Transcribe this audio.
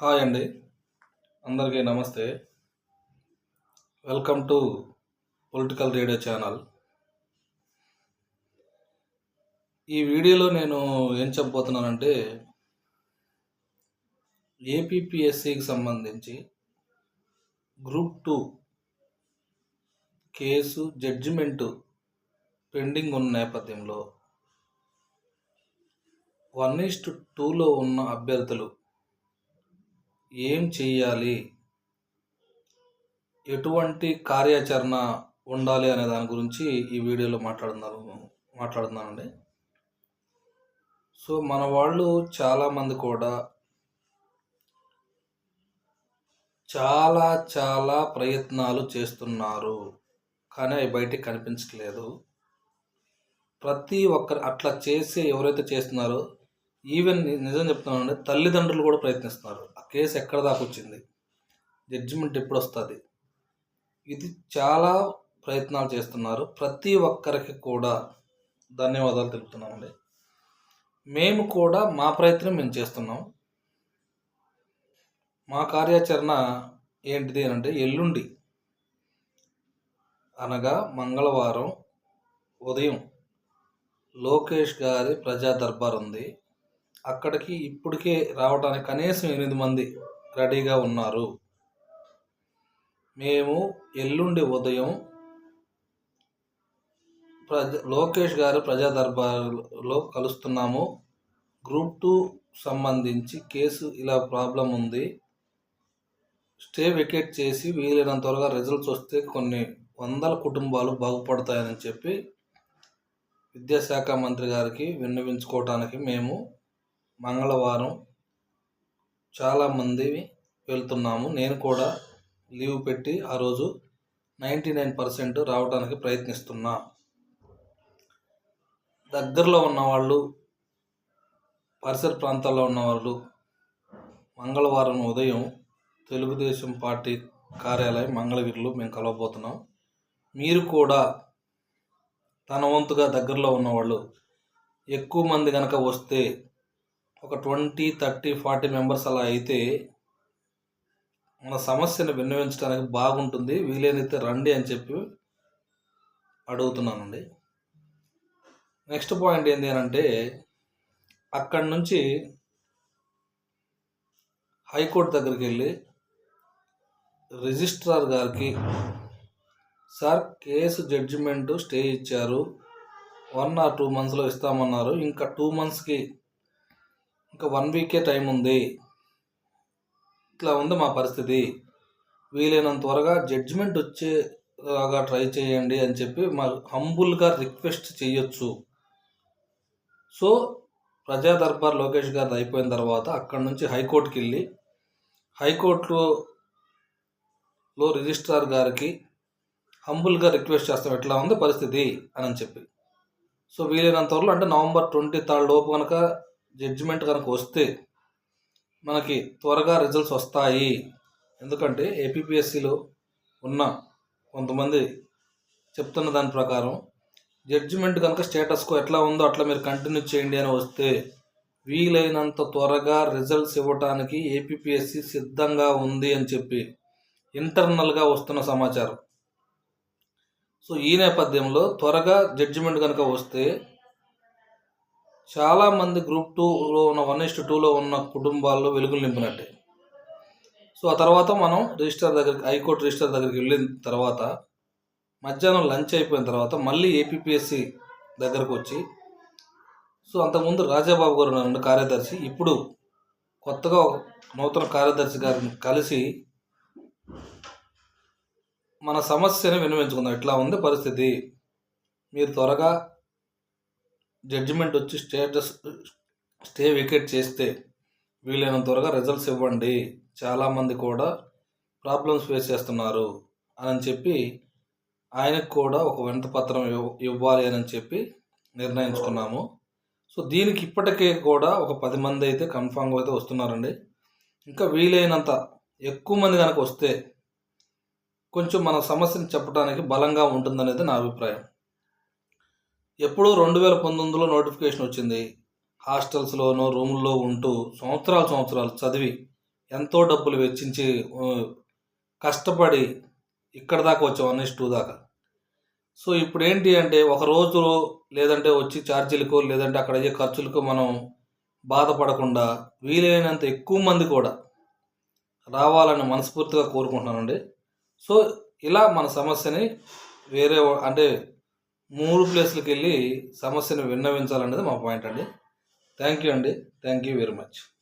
Hi అండి. అందరికీ నమస్తే. Welcome to political radio channel. ఈ వీడియోలో నేను ఏం చెప్పబోతున్నానంటే ఏపీపీఎస్సికి సంబంధించి group two case judgment pending ఉన్న నేపథ్యంలో వన్ ఈస్ట్ టూలో ఉన్న అభ్యర్థులు ఏం చేయాలి ఎటువంటి కార్యాచరణ ఉండాలి అనే దాని గురించి ఈ వీడియోలో మాట్లాడుతున్నాను మాట్లాడుతున్నానండి. సో మన వాళ్ళు చాలామంది కూడా చాలా చాలా ప్రయత్నాలు చేస్తున్నారు. కానీ అవి బయటికి కనిపించట్లేదు. ప్రతి ఒక్కరు అట్లా చేసి ఎవరైతే చేస్తున్నారో ఈవెన్ నిజం చెప్తున్నానండి తల్లిదండ్రులు కూడా ప్రయత్నిస్తున్నారు. ఆ కేసు ఎక్కడ దాకా వచ్చింది? జడ్జిమెంట్ ఎప్పుడు వస్తుంది? ఇది చాలా ప్రయత్నాలు చేస్తున్నారు. ప్రతి ఒక్కరికి కూడా ధన్యవాదాలు తెలుపుతున్నామండి మేము కూడా మా ప్రయత్నం మేము చేస్తున్నాం. మా కార్యాచరణ ఏంటిది అని అంటే ఎల్లుండి అనగా మంగళవారం ఉదయం లోకేష్ గారి ప్రజా దర్బార్ ఉంది. అక్కడికి ఇప్పటికే రావడానికి కనీసం ఎనిమిది మంది రెడీగా ఉన్నారు. మేము ఎల్లుండి ఉదయం ప్రజ లోకేష్ గారు ప్రజా దర్బార్లో కలుస్తున్నాము. గ్రూప్ టూ సంబంధించి కేసు ఇలా ప్రాబ్లం ఉంది. స్టే వికెట్ చేసి వీలైనంత త్వరగా రిజల్ట్స్ వస్తే కొన్ని వందల కుటుంబాలు బాగుపడతాయని చెప్పి విద్యాశాఖ మంత్రి గారికి విన్నవించుకోవటానికి మేము మంగళవారం చాలామంది వెళ్తున్నాము. నేను కూడా లీవ్ పెట్టి ఆ రోజు నైంటీ నైన్ పర్సెంట్ రావడానికి ప్రయత్నిస్తున్నా. దగ్గరలో ఉన్నవాళ్ళు పరిసర ప్రాంతాల్లో ఉన్నవాళ్ళు మంగళవారం ఉదయం తెలుగుదేశం పార్టీ కార్యాలయం మంగళగిరిలో మేము కలవబోతున్నాం. మీరు కూడా తన వంతుగా దగ్గరలో ఉన్నవాళ్ళు ఎక్కువ మంది కనుక వస్తే ఒక ట్వంటీ థర్టీ ఫార్టీ మెంబర్స్ అలా అయితే మన సమస్యను విన్నవించడానికి బాగుంటుంది. వీలైనైతే రండి అని చెప్పి అడుగుతున్నానండి. నెక్స్ట్ పాయింట్ ఏంటి అని అంటే అక్కడి నుంచి హైకోర్టు దగ్గరికి వెళ్ళి రిజిస్ట్రార్ గారికి సార్ కేసు జడ్జిమెంట్ స్టే ఇచ్చారు. వన్ ఆర్ టూ మంత్స్లో ఇస్తామన్నారు. ఇంకా టూ మంత్స్కి ఇంకా వన్ వీకే టైం ఉంది. ఇట్లా ఉంది మా పరిస్థితి. వీలైనంత త్వరగా జడ్జిమెంట్ వచ్చేలాగా ట్రై చేయండి అని చెప్పి మా హంబుల్గా రిక్వెస్ట్ చేయొచ్చు. సో ప్రజా దర్బార్ లోకేష్ గారిది అయిపోయిన తర్వాత అక్కడి నుంచి హైకోర్టుకి వెళ్ళి హైకోర్టులో రిజిస్ట్రార్ గారికి హంబుల్గా రిక్వెస్ట్ చేస్తాం. ఎట్లా ఉంది పరిస్థితి అని చెప్పి. సో వీలైనంత వరకు అంటే నవంబర్ ట్వంటీ థర్డ్ లోపు కనుక జడ్జిమెంట్ కనుక వస్తే మనకి త్వరగా రిజల్ట్స్ వస్తాయి. ఎందుకంటే ఏపీపీఎస్సిలో ఉన్న కొంతమంది చెప్తున్న దాని ప్రకారం జడ్జిమెంట్ కనుక స్టేటస్కు ఎట్లా ఉందో అట్లా మీరు కంటిన్యూ చేయండి అని వస్తే వీలైనంత త్వరగా రిజల్ట్స్ ఇవ్వటానికి ఏపీపీఎస్సి సిద్ధంగా ఉంది అని చెప్పి ఇంటర్నల్గా వస్తున్న సమాచారం. సో ఈ నేపథ్యంలో త్వరగా జడ్జిమెంట్ కనుక వస్తే చాలామంది గ్రూప్ టూలో ఉన్న వన్ ఇస్ట్ టూలో ఉన్న కుటుంబాల్లో వెలుగులు నింపినట్టే. సో ఆ తర్వాత మనం రిజిస్టర్ దగ్గరికి హైకోర్టు రిజిస్టర్ దగ్గరికి వెళ్ళిన తర్వాత మధ్యాహ్నం లంచ్ అయిపోయిన తర్వాత మళ్ళీ ఏపీపీఎస్సి దగ్గరకు వచ్చి సో అంతకుముందు రాజాబాబు గారు ఉన్నారండి కార్యదర్శి ఇప్పుడు కొత్తగా నూతన కార్యదర్శి గారిని కలిసి మన సమస్యను విన్నవించుకుందాం ఇట్లా ఉంది పరిస్థితి? మీరు త్వరగా జడ్జిమెంట్ వచ్చి స్టేటస్ స్టే వికెట్ చేస్తే వీలైనంత త్వరగా రిజల్ట్స్ ఇవ్వండి. చాలామంది కూడా ప్రాబ్లమ్స్ ఫేస్ చేస్తున్నారు అని చెప్పి ఆయనకు కూడా ఒక వింత పత్రం ఇవ్వాలి అని చెప్పి నిర్ణయించుకున్నాము. సో దీనికి ఇప్పటికే కూడా ఒక పది మంది అయితే కన్ఫామ్గా అయితే వస్తున్నారండి. ఇంకా వీలైనంత ఎక్కువ మంది కనుక వస్తే కొంచెం మన సమస్యను చెప్పడానికి బలంగా ఉంటుందనేది నా అభిప్రాయం. ఎప్పుడూ రెండు వేల పంతొమ్మిదిలో నోటిఫికేషన్ వచ్చింది. హాస్టల్స్లోనో రూముల్లో ఉంటూ సంవత్సరాలు సంవత్సరాలు చదివి ఎంతో డబ్బులు వెచ్చించి కష్టపడి ఇక్కడ దాకా వచ్చాం వన్ ఇస్ టూ దాకా. సో ఇప్పుడు ఏంటి అంటే ఒక రోజు లేదంటే వచ్చి ఛార్జీలకో లేదంటే అక్కడ అయ్యే ఖర్చులకు మనం బాధపడకుండా వీలైనంత ఎక్కువ మంది కూడా రావాలని మనస్ఫూర్తిగా కోరుకుంటున్నానండి. సో ఇలా మన సమస్యని వేరే అంటే మూడు ప్లేస్లకు వెళ్ళి సమస్యను విన్నవించాలనేది మా పాయింట్ అండి. థ్యాంక్ యూ అండి. Thank you very much.